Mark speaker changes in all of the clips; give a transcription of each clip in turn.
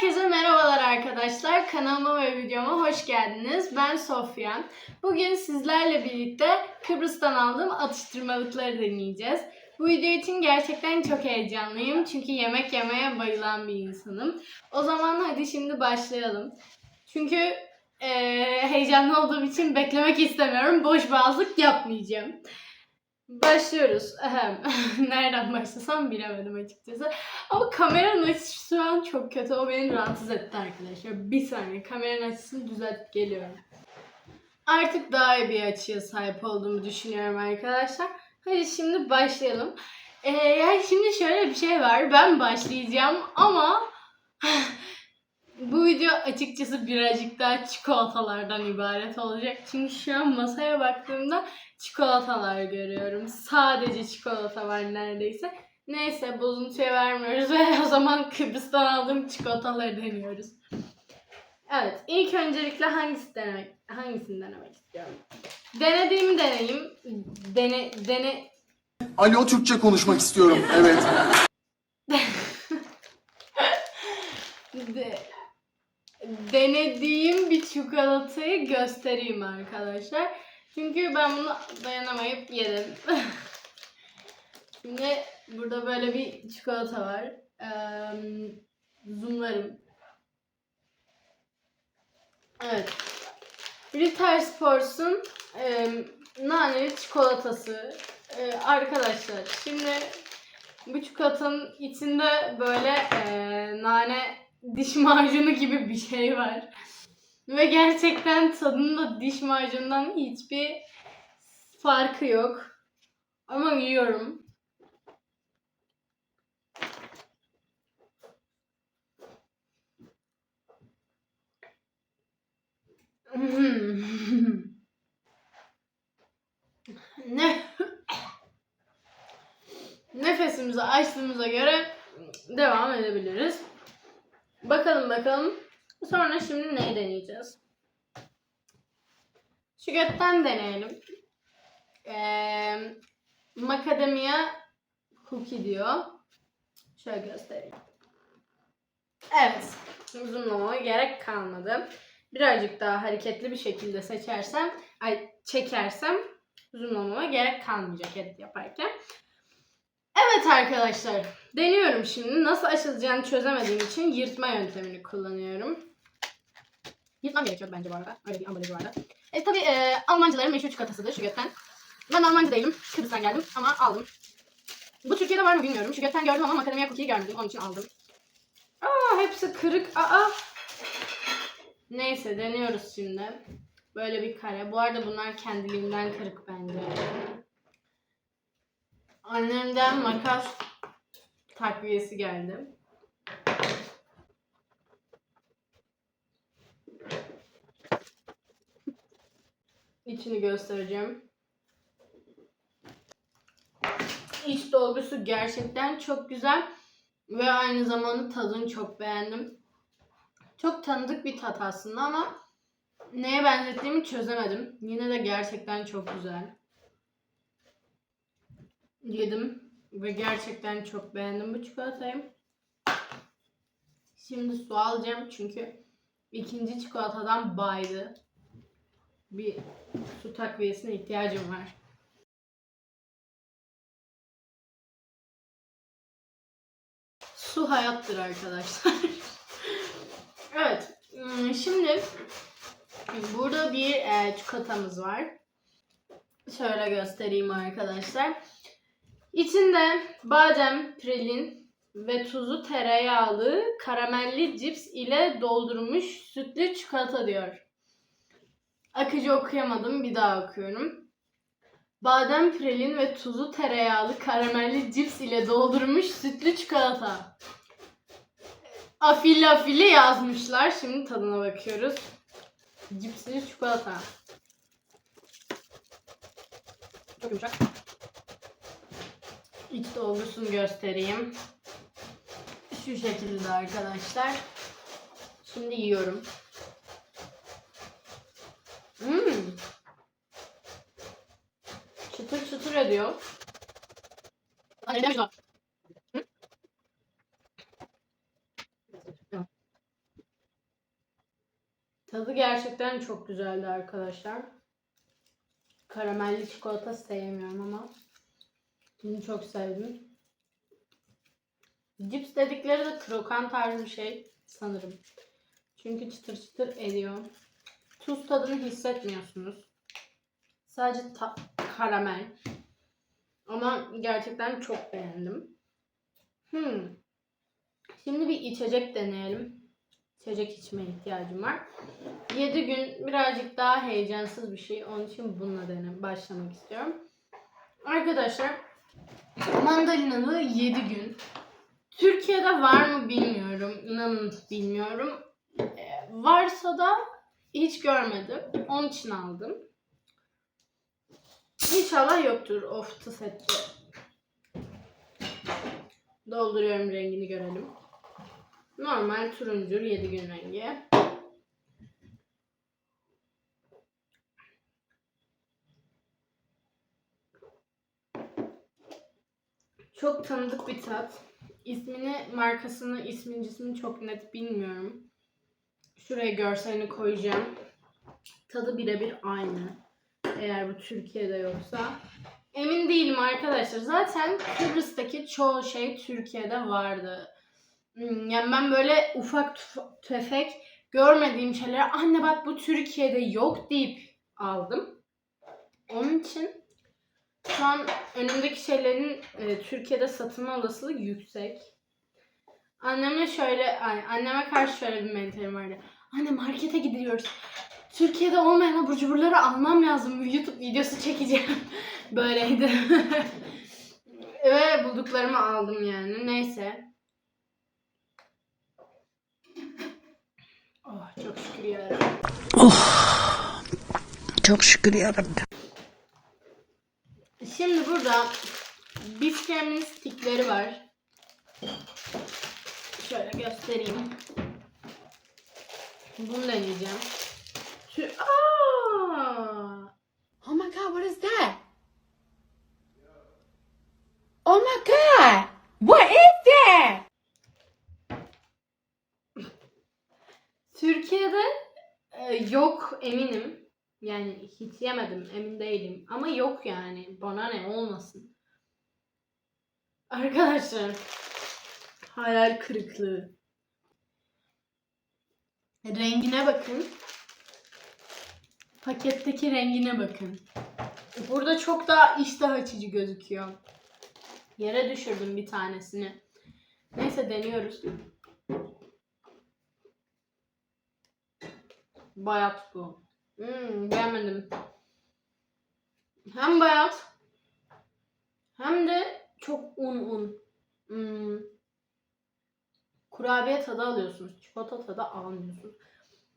Speaker 1: Herkese merhabalar arkadaşlar. Kanalıma ve videoma hoş geldiniz. Ben Sofyan. Bugün sizlerle birlikte Kıbrıs'tan aldığım atıştırmalıkları deneyeceğiz. Bu video için gerçekten çok heyecanlıyım. Çünkü yemek yemeye bayılan bir insanım. O zaman hadi şimdi başlayalım. Çünkü eee, heyecanlı olduğum için beklemek istemiyorum. Boş boğazlık yapmayacağım. Başlıyoruz. Nereden başlasam bilemedim açıkçası. Ama kameranın açısı şu an çok kötü. O beni rahatsız etti arkadaşlar. Bir saniye kameranın açısını düzeltip geliyorum. Artık daha iyi bir açıya sahip olduğumu düşünüyorum arkadaşlar. Hadi şimdi başlayalım. Ee, yani şimdi şöyle bir şey var. Ben başlayacağım ama bu video açıkçası birazcık daha çikolatalardan ibaret olacak. Çünkü şu an masaya baktığımda çikolatalar görüyorum. Sadece çikolata var neredeyse. Neyse bozuntuya vermiyoruz ve o zaman Kıbrıs'tan aldığım çikolataları deniyoruz. Evet, ilk öncelikle hangisi denemek, hangisini denemek istiyorum? Denediğimi deneyim. Dene, dene,
Speaker 2: Alo Türkçe konuşmak istiyorum. Evet.
Speaker 1: de, denediğim bir çikolatayı göstereyim arkadaşlar. Çünkü ben bunu dayanamayıp yedim. Şimdi burada böyle bir çikolata var. Ee, zoomlarım. Evet. Ritter Sports'un e, naneli çikolatası. E, arkadaşlar şimdi bu çikolatanın içinde böyle e, diş macunu gibi bir şey var. Ve gerçekten tadında diş macunundan hiçbir farkı yok. Ama yiyorum. ne? Nefesimizi açtığımıza göre devam edebiliriz. Bakalım bakalım. Sonra şimdi neyi deneyeceğiz? Şu götten deneyelim. Ee, macadamia cookie diyor. Şöyle göstereyim. Evet. Zoomlamama gerek kalmadı. Birazcık daha hareketli bir şekilde seçersem, ay çekersem zoomlamama gerek kalmayacak edit yaparken. Evet arkadaşlar. Deniyorum şimdi. Nasıl açılacağını çözemediğim için yırtma yöntemini kullanıyorum. Yırtmam gerekiyor bence bu arada. Öyle bir ambalajı vardı. E, tabii e, Almancıların meşhur çikolatasıdır şu götten. Ben Almancı değilim. Kıbrıs'tan geldim ama aldım. Bu Türkiye'de var mı bilmiyorum. Şu götten gördüm ama Macadamia Cookie'yi görmedim. Onun için aldım. Aa hepsi kırık. Aa. Neyse deniyoruz şimdi. Böyle bir kare. Bu arada bunlar kendiliğinden kırık bence. Annemden makas takviyesi geldi. İçini göstereceğim. İç dolgusu gerçekten çok güzel ve aynı zamanda tadını çok beğendim. Çok tanıdık bir tat aslında ama neye benzettiğimi çözemedim. Yine de gerçekten çok güzel. Yedim ve gerçekten çok beğendim bu çikolatayı. Şimdi su alacağım çünkü ikinci çikolatadan baydı. Bir su takviyesine ihtiyacım var. Su hayattır arkadaşlar. evet. hmm, Şimdi burada bir e, çikolatamız var. Şöyle göstereyim arkadaşlar. İçinde badem, pralin ve tuzu tereyağlı karamelli cips ile doldurmuş sütlü çikolata diyor. Akıcı okuyamadım. Bir daha okuyorum. Badem, pralin ve tuzu tereyağlı karamelli cips ile doldurmuş sütlü çikolata. Afili afili yazmışlar. Şimdi tadına bakıyoruz. Cipsli çikolata. Çok yumuşak. İç dolgusunu göstereyim. Şu şekilde arkadaşlar. Şimdi yiyorum. Hmm. Çıtır çıtır ediyor. Tadı gerçekten çok güzeldi arkadaşlar. Karamelli çikolata sevmiyorum ama bunu çok sevdim. Cips dedikleri de krokan tarzı bir şey sanırım. Çünkü çıtır çıtır ediyor. Tuz tadını hissetmiyorsunuz. Sadece ta- karamel. Ama gerçekten çok beğendim. Hmm. Şimdi bir içecek deneyelim. İçecek içmeye ihtiyacım var. 7 gün birazcık daha heyecansız bir şey. Onun için bununla dene başlamak istiyorum. Arkadaşlar mandalinalı 7 gün. Türkiye'de var mı bilmiyorum. İnanın bilmiyorum. Ee, varsa da hiç görmedim. Onun için aldım. İnşallah yoktur. Of tıs etti. Dolduruyorum rengini görelim. Normal turuncu 7 gün rengi. Çok tanıdık bir tat. İsmini, markasını, ismini, cismini çok net bilmiyorum. Şuraya görselini koyacağım. Tadı birebir aynı. Eğer bu Türkiye'de yoksa. Emin değilim arkadaşlar. Zaten Kıbrıs'taki çoğu şey Türkiye'de vardı. Hmm, Yani ben böyle ufak tefek görmediğim şeyleri anne bak bu Türkiye'de yok deyip aldım. Onun için şu an önümdeki şeylerin e, Türkiye'de satılma olasılığı yüksek. Anneme şöyle, anneme karşı şöyle bir mentalim vardı. Anne markete gidiyoruz. Türkiye'de olmayan abur cuburları almam lazım. YouTube videosu çekeceğim. Böyleydi. Ve bulduklarımı aldım yani. Neyse. Oh çok şükür yarabbim.
Speaker 3: Çok şükür yarabbim.
Speaker 1: Şimdi burada bisküvimin stikleri var. Şöyle göstereyim. Bunu deneyeceğim. Şu, Aa!
Speaker 3: Oh my god, what is that? Oh my god! What is that?
Speaker 1: Türkiye'de e, yok eminim. Yani hiç yemedim emin değilim. Ama yok yani. Bana ne olmasın. Arkadaşlar. Hayal kırıklığı. Rengine bakın. Paketteki rengine bakın. Burada çok daha iştah açıcı gözüküyor. Yere düşürdüm bir tanesini. Neyse deniyoruz. Bayat bu. Hmm, beğenmedim. Hem bayat hem de çok un un. Hmm. Kurabiye tadı alıyorsunuz. Çikolata tadı almıyorsunuz.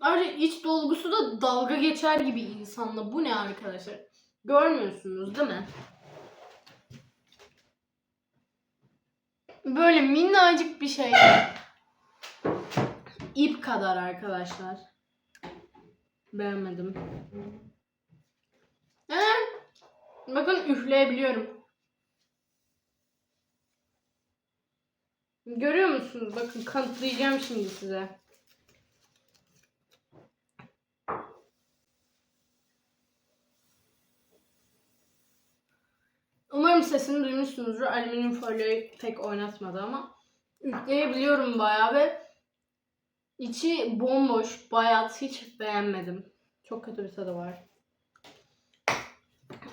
Speaker 1: Ayrıca iç dolgusu da dalga geçer gibi insanla. Bu ne arkadaşlar? Görmüyorsunuz değil mi? Böyle minnacık bir şey. İp kadar arkadaşlar. Beğenmedim. Ee, bakın üfleyebiliyorum. Görüyor musunuz? Bakın kanıtlayacağım şimdi size. Umarım sesini duymuşsunuzdur. Alüminyum folyoyu pek oynatmadı ama üfleyebiliyorum bayağı ve içi bomboş, bayat hiç beğenmedim. Çok kötü bir tadı var.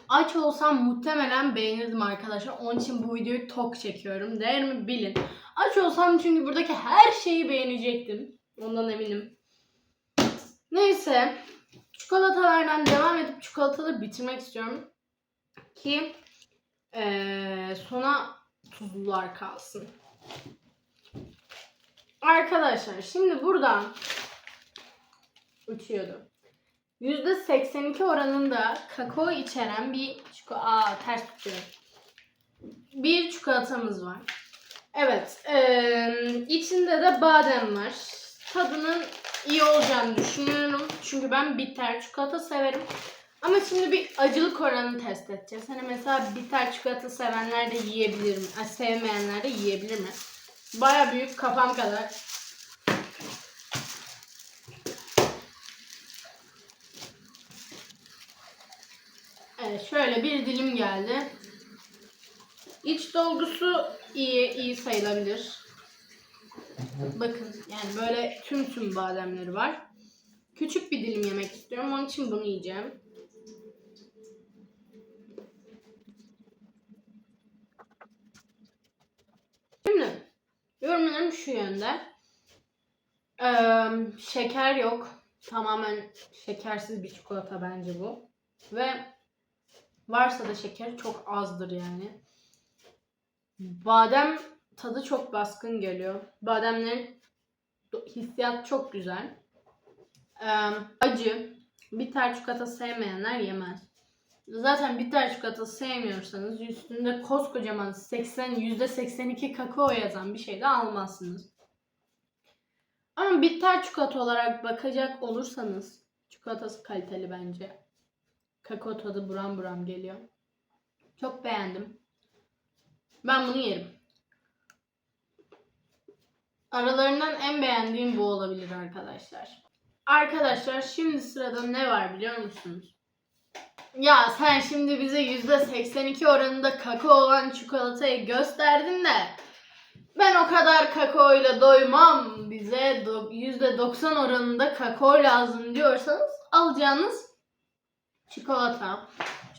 Speaker 1: Aç olsam muhtemelen beğenirdim arkadaşlar. Onun için bu videoyu tok çekiyorum. Değerimi bilin. Aç olsam çünkü buradaki her şeyi beğenecektim. Ondan eminim. Neyse. Çikolatalardan devam edip çikolataları bitirmek istiyorum. Ki eee, sona tuzlular kalsın. Arkadaşlar şimdi burada uçuyordu. %82 oranında kakao içeren bir çikolata... Aa ters tutuyor. Bir çikolatamız var. Evet. eee, içinde de badem var. Tadının iyi olacağını düşünüyorum. Çünkü ben bitter çikolata severim. Ama şimdi bir acılık oranını test edeceğiz. Hani mesela bitter çikolata sevenler de yiyebilir mi? Ay, sevmeyenler de yiyebilir mi? Baya büyük kafam kadar. Evet şöyle bir dilim geldi. İç dolgusu iyi iyi sayılabilir. Bakın yani böyle tüm tüm bademleri var. Küçük bir dilim yemek istiyorum. Onun için bunu yiyeceğim. Yorumlarım şu yönde. Ee, şeker yok. Tamamen şekersiz bir çikolata bence bu. Ve varsa da şeker çok azdır yani. Badem tadı çok baskın geliyor. Bademlerin hissiyat çok güzel. Ee, acı. Bitter çikolata sevmeyenler yemez. Zaten bitter çikolata sevmiyorsanız üstünde koskocaman 80 %82 kakao yazan bir şey de almazsınız. Ama bitter çikolata olarak bakacak olursanız çikolatası kaliteli bence. Kakao tadı buram buram geliyor. Çok beğendim. Ben bunu yerim. Aralarından en beğendiğim bu olabilir arkadaşlar. Arkadaşlar şimdi sırada ne var biliyor musunuz? Ya sen şimdi bize %82 oranında kakao olan çikolatayı gösterdin de ben o kadar kakaoyla doymam. Bize do- %90 oranında kakao lazım diyorsanız alacağınız çikolata.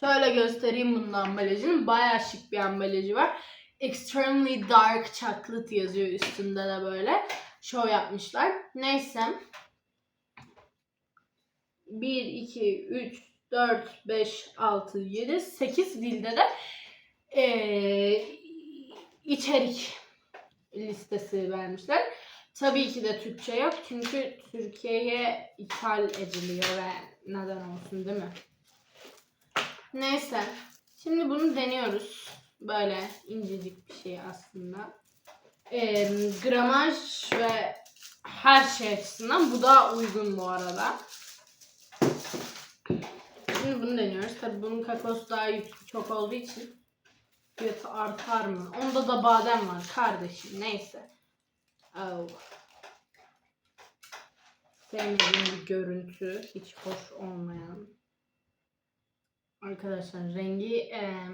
Speaker 1: Şöyle göstereyim bunun ambalajını. Bayağı şık bir ambalajı var. Extremely Dark Chocolate yazıyor üstünde de böyle. Show yapmışlar. Neyse. 1, 2, 3, 4, 5, 6, 7, 8 dilde de eee, içerik listesi vermişler. Tabii ki de Türkçe yok çünkü Türkiye'ye ithal ediliyor ve neden olsun değil mi? Neyse. Şimdi bunu deniyoruz. Böyle incecik bir şey aslında. Ee, gramaj ve her şey açısından bu daha uygun bu arada. Şimdi bunu deniyoruz. Tabii bunun kakaosu daha yüksek, çok olduğu için fiyatı artar mı? Onda da badem var kardeşim. Neyse. Oh. Sevmediğim bir görüntü. Hiç hoş olmayan. Arkadaşlar rengi eee,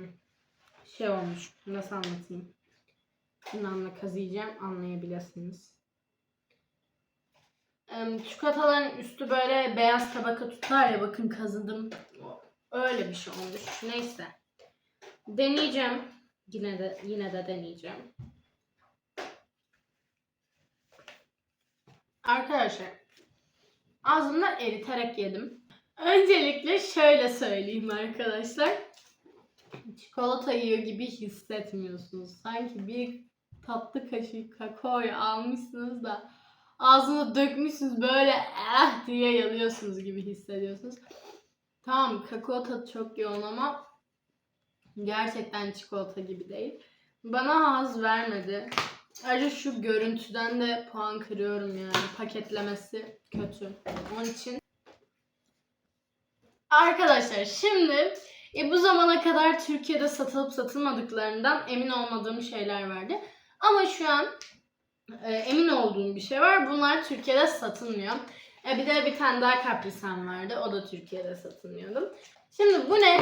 Speaker 1: şey olmuş. Nasıl anlatayım? Bunlarla kazıyacağım anlayabilirsiniz. Çikolataların üstü böyle beyaz tabaka tutar ya bakın kazıdım. Öyle bir şey olmuş. Neyse. Deneyeceğim. Yine de yine de deneyeceğim. Arkadaşlar ağzımda eriterek yedim. Öncelikle şöyle söyleyeyim arkadaşlar. Çikolata yiyor gibi hissetmiyorsunuz. Sanki bir tatlı kaşığı kakaoyu almışsınız da ağzına dökmüşsünüz böyle eh diye yalıyorsunuz gibi hissediyorsunuz. Tamam kakao tadı çok yoğun ama gerçekten çikolata gibi değil. Bana haz vermedi. Ayrıca şu görüntüden de puan kırıyorum yani. Paketlemesi kötü. Onun için Arkadaşlar şimdi e, bu zamana kadar Türkiye'de satılıp satılmadıklarından emin olmadığım şeyler vardı. Ama şu an e, emin olduğum bir şey var. Bunlar Türkiye'de satılmıyor. E, bir de bir tane daha kaprisan vardı. O da Türkiye'de satılmıyordu. Şimdi bu ne?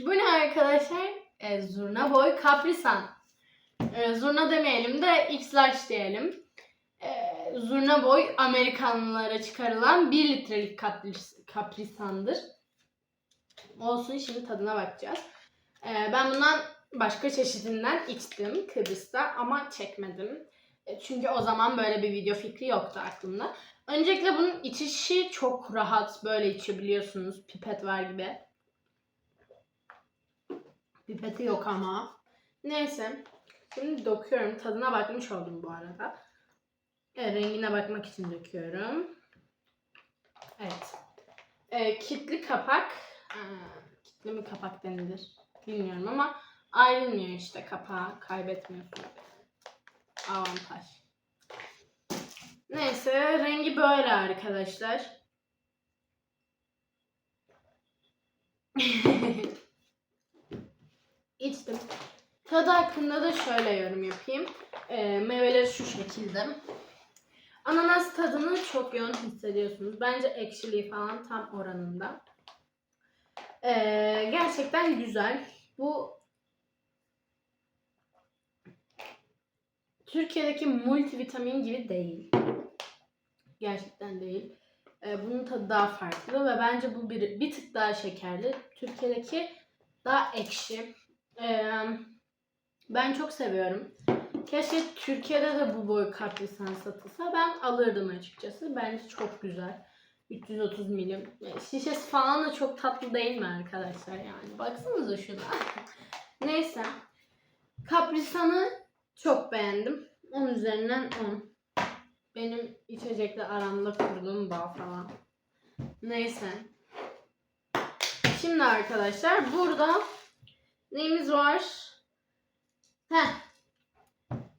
Speaker 1: Bu ne arkadaşlar? E, zurna boy kaprisan. E, zurna demeyelim de X large diyelim. E, zurna boy Amerikanlılara çıkarılan 1 litrelik kapris, kaprisandır. Olsun şimdi tadına bakacağız. E, ben bundan başka çeşidinden içtim Kıbrıs'ta ama çekmedim. E, çünkü o zaman böyle bir video fikri yoktu aklımda. Öncelikle bunun içişi çok rahat. Böyle içebiliyorsunuz. Pipet var gibi. Pipeti yok ama. Neyse. Şimdi döküyorum. Tadına bakmış oldum bu arada. Evet, rengine bakmak için döküyorum. Evet. Ee, kitli kapak. Ee, kitli mi kapak denilir? Bilmiyorum ama ayrılmıyor işte kapağı. Kaybetmiyorsun. Avantaj. Neyse rengi böyle arkadaşlar. İçtim. Tadı hakkında da şöyle yorum yapayım. Ee, meyveleri şu şekilde. Ananas tadını çok yoğun hissediyorsunuz. Bence ekşiliği falan tam oranında. Ee, gerçekten güzel. Bu Türkiye'deki multivitamin gibi değil. Gerçekten değil. Ee, bunun tadı daha farklı ve bence bu bir, bir tık daha şekerli. Türkiye'deki daha ekşi. Ee, ben çok seviyorum. Keşke Türkiye'de de bu boy kaprisan satılsa ben alırdım açıkçası. Bence çok güzel. 330 milim. Şişesi falan da çok tatlı değil mi arkadaşlar yani? Baksanıza şuna. Neyse. Kaprisan'ı çok beğendim. 10 üzerinden 10. Benim içecekle aramda kurduğum bağ falan. Neyse. Şimdi arkadaşlar burada neyimiz var? Heh.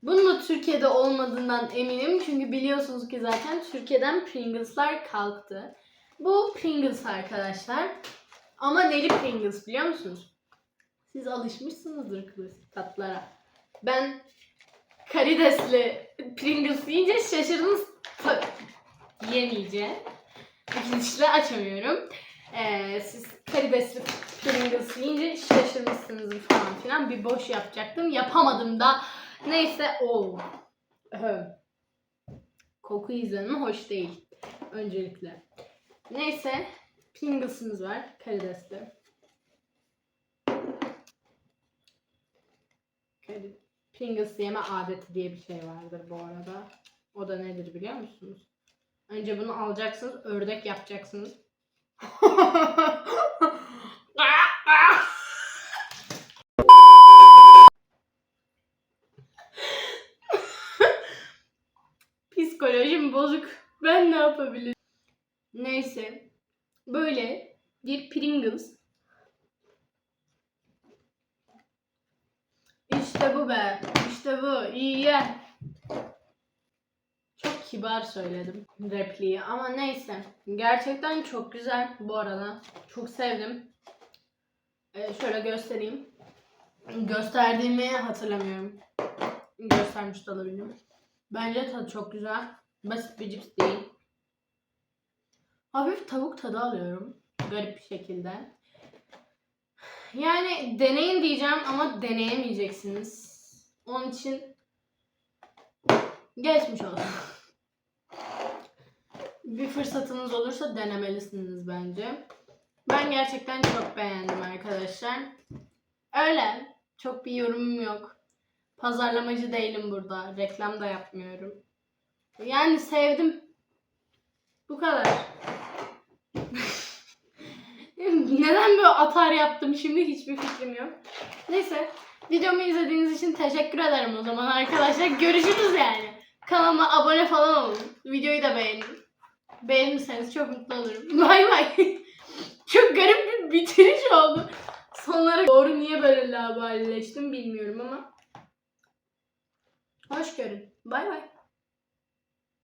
Speaker 1: Bunun da Türkiye'de olmadığından eminim. Çünkü biliyorsunuz ki zaten Türkiye'den Pringles'lar kalktı. Bu Pringles arkadaşlar. Ama neli Pringles biliyor musunuz? Siz alışmışsınızdır klasik tatlara. Ben karidesli Pringles yiyince şaşırdınız. Yemeyeceğim. İkincisini açamıyorum. Ee, siz karidesli Pringles yiyince şaşırmışsınız falan filan. Bir boş yapacaktım. Yapamadım da. Neyse o. Koku izlenimi hoş değil. Öncelikle. Neyse. Pringles'ımız var. Karidesli. Kari- Pringles yeme adeti diye bir şey vardır bu arada. O da nedir biliyor musunuz? Önce bunu alacaksınız, ördek yapacaksınız. Psikolojim bozuk. Ben ne yapabilirim? Neyse. Böyle bir Pringles. İşte bu be. İşte bu. İyi ye. Çok kibar söyledim repliği ama neyse. Gerçekten çok güzel bu arada. Çok sevdim. Ee, şöyle göstereyim. Gösterdiğimi hatırlamıyorum. Göstermiş de olabilirim. Bence tadı çok güzel. Basit bir cips değil. Hafif tavuk tadı alıyorum. Garip bir şekilde. Yani deneyin diyeceğim ama deneyemeyeceksiniz. Onun için geçmiş olsun. bir fırsatınız olursa denemelisiniz bence. Ben gerçekten çok beğendim arkadaşlar. Öyle. Çok bir yorumum yok. Pazarlamacı değilim burada. Reklam da yapmıyorum. Yani sevdim. Bu kadar. Neden böyle atar yaptım şimdi hiçbir fikrim yok. Neyse. Videomu izlediğiniz için teşekkür ederim o zaman arkadaşlar. Görüşürüz yani. Kanalıma abone falan olun. Videoyu da beğenin. Beğenirseniz çok mutlu olurum. Bay bay. çok garip bir bitiriş oldu. Sonlara doğru niye böyle labalileştim bilmiyorum ama. Hoş görün. Bay bay.